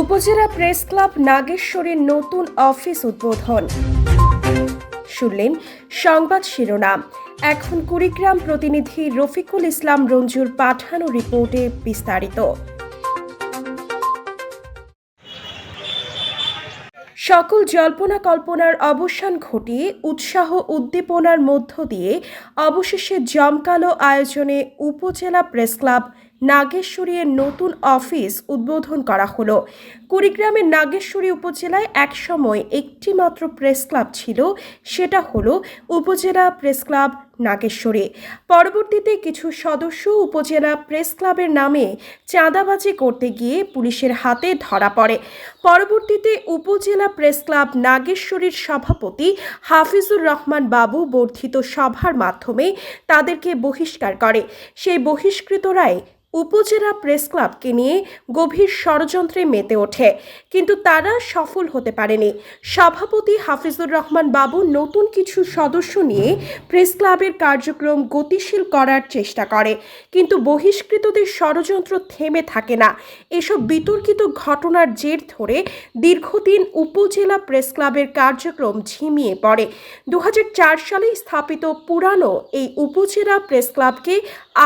উপজেলা press club নাগেশ্বরের নতুন office উদ্বোধন। শুনলেন সংবাদ শিরোনাম। এখন কুড়িগ্রাম প্রতিনিধি রফিকুল ইসলাম রঞ্জুর পাঠানো রিপোর্টে বিস্তারিত। সকল জল্পনা কল্পনার অবসান ঘটিয়ে উৎসাহ উদ্দীপনার মধ্য দিয়ে অবশেষে জমকালো আয়োজনে উপজেলা প্রেস ক্লাব নাগেশ্বরীর নতুন অফিস উদ্বোধন করা হলো। কুড়িগ্রামের নাগেশ্বরী উপজেলায় একসময় একটি মাত্র প্রেস ক্লাব ছিল, সেটা হলো উপজেলা প্রেস ক্লাব নাগেশ্বরী। পরবর্তীতে কিছু সদস্য উপজেলা প্রেস ক্লাবের নামে চাঁদাবাজি করতে গিয়ে পুলিশের হাতে ধরা পড়ে। পরবর্তীতে উপজেলা প্রেস ক্লাব নাগেশ্বরীর সভাপতি হাফিজুর রহমান বাবু বর্ধিত সভার মাধ্যমে তাদেরকে বহিষ্কার করে। সেই বহিষ্কৃতরাই উপজেলা প্রেস ক্লাবকে নিয়ে গভীর ষড়যন্ত্রে মেতে ওঠে। কিন্তু তারা সফল হতে পারেনি। সভাপতি হাফিজুর রহমান বাবু নতুন কিছু সদস্য নিয়ে প্রেস ক্লাবের কার্যক্রম গতিশীল করার চেষ্টা করে। কিন্তু বহিষ্কৃতদের ষড়যন্ত্র থেমে থাকে না। এসব বিতর্কিত ঘটনার জের ধরে দীর্ঘদিন উপজেলা প্রেস ক্লাবের কার্যক্রম ঝিমিয়ে পড়ে। দু সালে স্থাপিত পুরানো এই উপজেলা প্রেস ক্লাবকে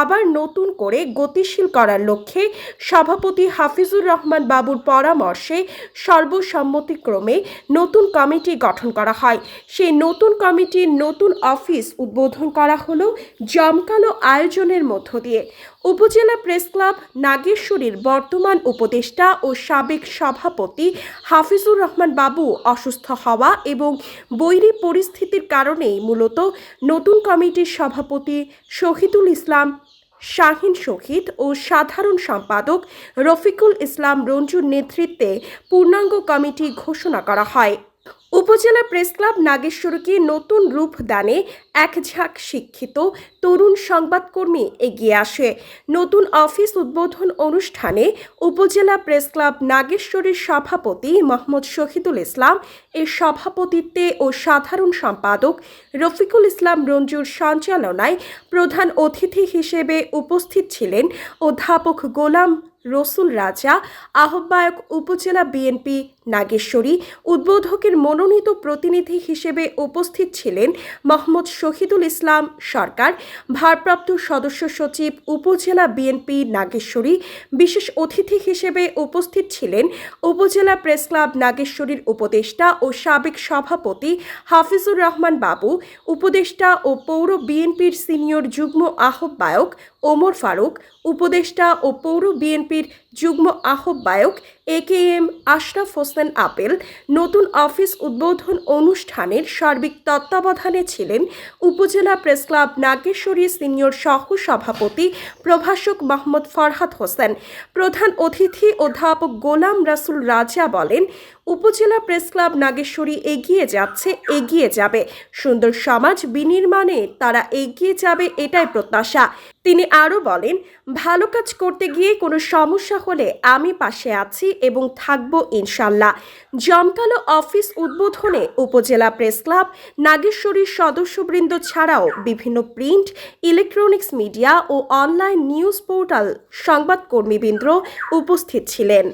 আবার নতুন করে গতিশীল করার লক্ষ্যে সভাপতি হাফিজুর রহমান বাবুর পরামর্শে সর্বসম্মতিক্রমে নতুন কমিটি গঠন করা হয়। সেই নতুন কমিটির নতুন অফিস উদ্বোধন করা হলো জমকালো আয়োজনের মধ্য দিয়ে। উপজেলা প্রেস ক্লাব নাগেশ্বরীর বর্তমান উপদেষ্টা ও সাবেক সভাপতি হাফিজুর রহমান বাবু অসুস্থ হওয়া এবং বৈরী পরিস্থিতির কারণেই মূলত নতুন কমিটির সভাপতি শহীদুল ইসলাম শাহিন শহীদ ও সাধারণ সম্পাদক রফিকুল ইসলাম রঞ্জুর নেতৃত্বে পূর্ণাঙ্গ কমিটি ঘোষণা করা হয়। উপজেলা প্রেস ক্লাব নাগেশ্বরকে নতুন রূপ দানে এক ঝাঁক শিক্ষিত তরুণ সংবাদকর্মী এগিয়ে আসে। নতুন অফিস উদ্বোধন অনুষ্ঠানে উপজেলা প্রেস ক্লাব নাগেশ্বরীর সভাপতি মোহাম্মদ শহীদুল ইসলাম, এর সভাপতিত্বে ও সাধারণ সম্পাদক রফিকুল ইসলাম রঞ্জুর সঞ্চালনায় প্রধান অতিথি হিসেবে উপস্থিত ছিলেন অধ্যাপক গোলাম রসুল রাজা, আহ্বায়ক উপজেলা বিএনপি নাগেশ্বরী উদ্বোধকের মনোনীত প্রতিনিধি হিসেবে উপস্থিত ছিলেন মোহাম্মদ শহীদুল ইসলাম সরকার, ভারপ্রাপ্ত সদস্য সচিব, উপজেলা বিএনপি নাগেশ্বরী, বিশেষ অতিথি হিসেবে উপস্থিত ছিলেন উপজেলা প্রেস ক্লাব নাগেশ্বরীর উপদেষ্টা ও সাবেক সভাপতি হাফিজুর রহমান বাবু, উপদেষ্টা ও পৌর বিএনপির সিনিয়র যুগ্ম আহ্বায়ক ওমর ফারুক, উপদেষ্টা ও পৌর বিএনপির যুগ্ম আহ্বায়ক A K M Ashraf Hossain Apel নতুন অফিস উদ্বোধন অনুষ্ঠানের সার্বিক তত্ত্বাবধানে ছিলেন উপজেলা প্রেস ক্লাব নাগেশ্বরী সিনিয়র সহ সভাপতি প্রভাষক মোহাম্মদ ফরহাদ হোসেন। প্রধান অতিথি অধ্যাপক গোলাম রাসুল রাজা বলেন উপজেলা প্রেস ক্লাব নাগেশ্বরী এগিয়ে যাচ্ছে, এগিয়ে যাবে। সুন্দর সমাজ বিনির্মাণে তারা এগিয়ে যাবে এটাই প্রত্যাশা। তিনি আরও বলেন, ভালো কাজ করতে গিয়ে কোনো সমস্যা হলে আমি পাশে আছি এবং থাকব ইনশাল্লাহ। জমকালো অফিস উদ্বোধনে উপজেলা প্রেস ক্লাব, নাগেশ্বরীর সদস্যবৃন্দ ছাড়াও বিভিন্ন প্রিন্ট, ইলেকট্রনিক্স মিডিয়া ও অনলাইন নিউজ পোর্টাল সংবাদকর্মীবৃন্দ উপস্থিত ছিলেন।